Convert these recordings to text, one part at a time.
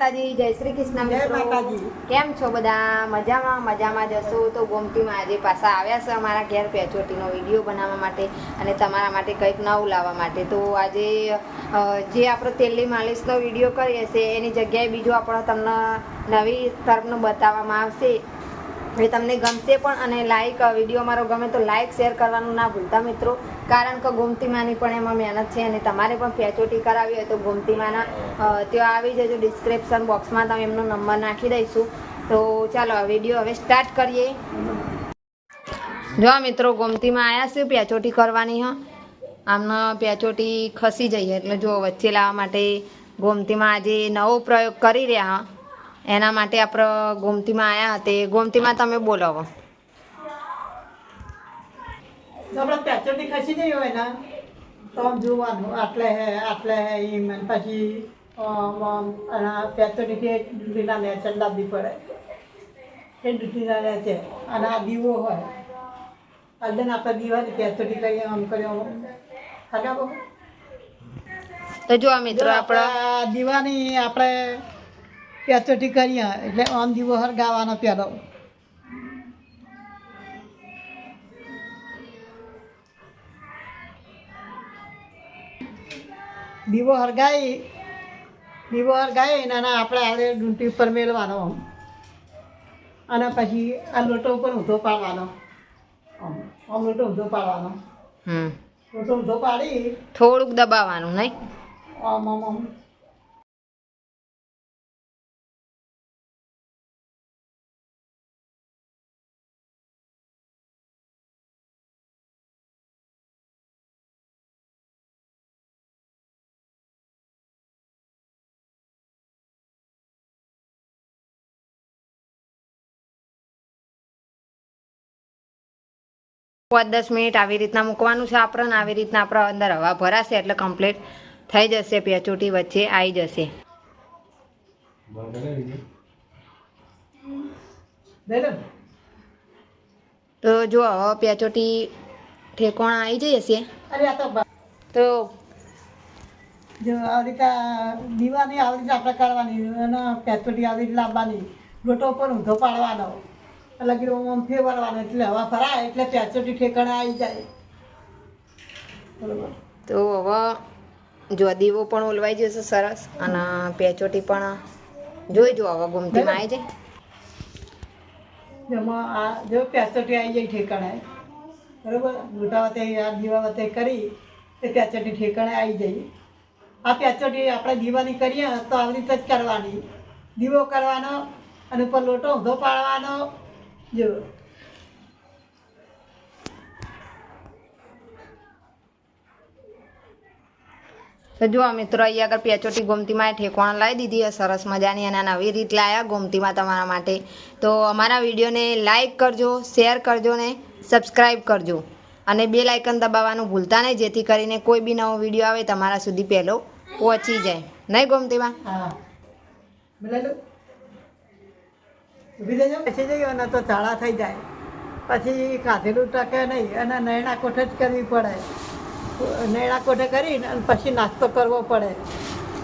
માતાજી જય શ્રી કૃષ્ણ મિત્રો. કેમ છો બધા? મજામાં મજામાં જશો તો ગોમતીમાં આજે પાછા આવ્યા છે અમારા ઘેર પેચોટીનો વીડિયો બનાવવા માટે અને તમારા માટે કંઈક નવું લાવવા માટે. તો આજે જે આપણો તેલની માલિશનો વીડિયો કરીએ છીએ એની જગ્યાએ બીજું આપણો તમને નવી તરફનું બતાવવામાં આવશે. એ તમને ગમશે પણ અને લાઈક વીડિયો મારો ગમે તો લાઈક શેર કરવાનું ના ભૂલતા મિત્રો. કારણ કે ગોમતીમાની પણ એમાં મહેનત છે અને તમારે પણ પેચોટી કરાવી હોય તો ગોમતીમાના ત્યાં આવી જજો ડિસ્ક્રિપ્શન બોક્સમાં તમે એમનો નંબર નાખી દઈશું. તો ચાલો આ વીડિયો હવે સ્ટાર્ટ કરીએ. જો મિત્રો, ગોમતીમાં આવ્યા છે પેચોટી કરવાની, હા. આમનો પેચોટી ખસી જઈએ, એટલે જો વચ્ચે લાવવા માટે ગોમતીમાં આજે નવો પ્રયોગ કરી રહ્યા, હા. એના માટે આપણે ગોમતીમાં આવ્યા તે ગોમતીમાં તમે બોલાવો. પેચોટી ખસી ગઈ હોય ને? તો જોવાનું. આટલે હે આટલે હે એમ પછી ડૂટીના નેચર લાવવી પડે. એ ડૂટીના નેચે અને આ દીવો હોય. આજે આપણે દીવાની પેચોટી કરીએ આમ કર્યો. આમ તો જો મિત્રો આપણે દીવાની આપણે પેચોટી કરીએ એટલે આમ દીવો હર ગાવાનો પહેલો દીવો હરગાઈ દીવો હરગાઈ અને આપણે આડે ડુંટી ઉપર મેળવાનો. અને પછી આ લોટો ઉપર ઊંધો પાડવાનો. આમ લોટો ઊંધો પાડવાનો. હમ. લોટો ઊંધો પાડી. થોડુંક દબાવવાનું નહીં? આમ આમ આમ. પાંચ દસ મિનિટ આવી રીતના મૂકવાનું છે આપણને આવી રીતના આપણા અંદર હવા ભરાશે એટલે કમ્પ્લીટ થઈ જશે પેચોટી વચ્ચે આવી જશે. તો જો હવે પેચોટી ઠેકોણા આવી જઈ હશે. તો જો આવી રીતે દીવાની આવી રીતે આપણે કરવાની અને પેચોટી આવી રીતે લાવવાની લોટો ઉપર ઊંધો પાડવાનો. એટલે કે આમ ફેરવાનો એટલે હવા ફરાય એટલે પેચોટી ઠેકાણે આવી જાય. બરોબર. તો હવે જો દીવો પણ ઓલવાઈ જશે સરસ અને પેચોટી પણ જોઈ જો હવે ગુમતીમાં આવી જાય. જેમાં આ જો પેચોટી આવી જાય ઠેકાણે. બરોબર? મોટા વતે આ દીવા વતે કરી તે પેચોટી ઠેકાણે આવી જાય. આ પેચોટી આપણે દીવાની કરીએ તો આવી રીતે જ કરવાની. દીવો કરવાનો અને ઉપર લોટો ઊંધો પાડવાનો જો તો જો મિત્રો અહીંયા આગળ પેચોટી ગોમતીમાં ઠેકોણા લાવી દીધી સરસ મજાની અને નવી રીત લાયા ગોમતીમાં તમારા માટે. તો અમારા વિડીયોને લાઇક કરજો શેર કરજો ને સબસ્ક્રાઈબ કરજો. અને બે લાઇકન દબાવવાનું ભૂલતા નહીં જેથી કરીને કોઈ બી નવો વીડિયો આવે તમારા સુધી પહેલો પહોંચી જાય. નહીં ગોમતીમાં? હા. ઊભી દેજો બેસી જઈએ ને તો ચાળા થઈ જાય. પછી કાઢેલું ટકે નહીં અને નૈણા કોઠે જ કરવી પડે. નૈણા કોઠે કરીને અને પછી નાસ્તો કરવો પડે.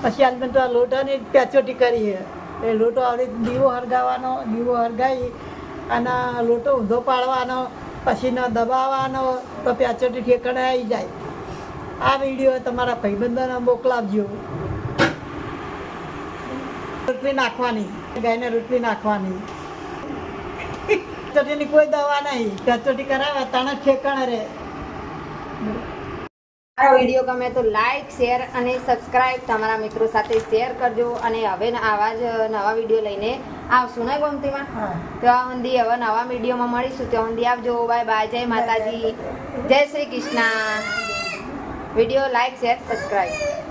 પછી અંદર તો લોટાની પેચોટી કરીએ. એ લોટો આવડી દીવો હરગાવાનો દીવો હરગાવી અને લોટો ઊંધો પાડવાનો, પછી દબાવવાનો, તો પેચોટી ઠેકાણે આવી જાય. આ વીડિયો તમારા ભાઈબંધોને મોકલાવજો. રોટલી નાખવાની, ગાયને રોટલી નાખવાની. કચોટીની કોઈ દવા નહીં. કચોટી કરાવે તને ઠેકાણે રે મારો વીડિયો ગમે તો લાઈક શેર અને સબસ્ક્રાઈબ તમારા મિત્રો સાથે શેર કરજો અને હવે આવા જ નવા વીડિયો લઈને આવશું ને ગોમતીમાં? હા. ત્યાં સુધી હવે નવા વિડીયોમાં મળીશું. ત્યાં સુધી આવજો બાય બાય. જય માતાજી. જય Shri Krishna. Video like share subscribe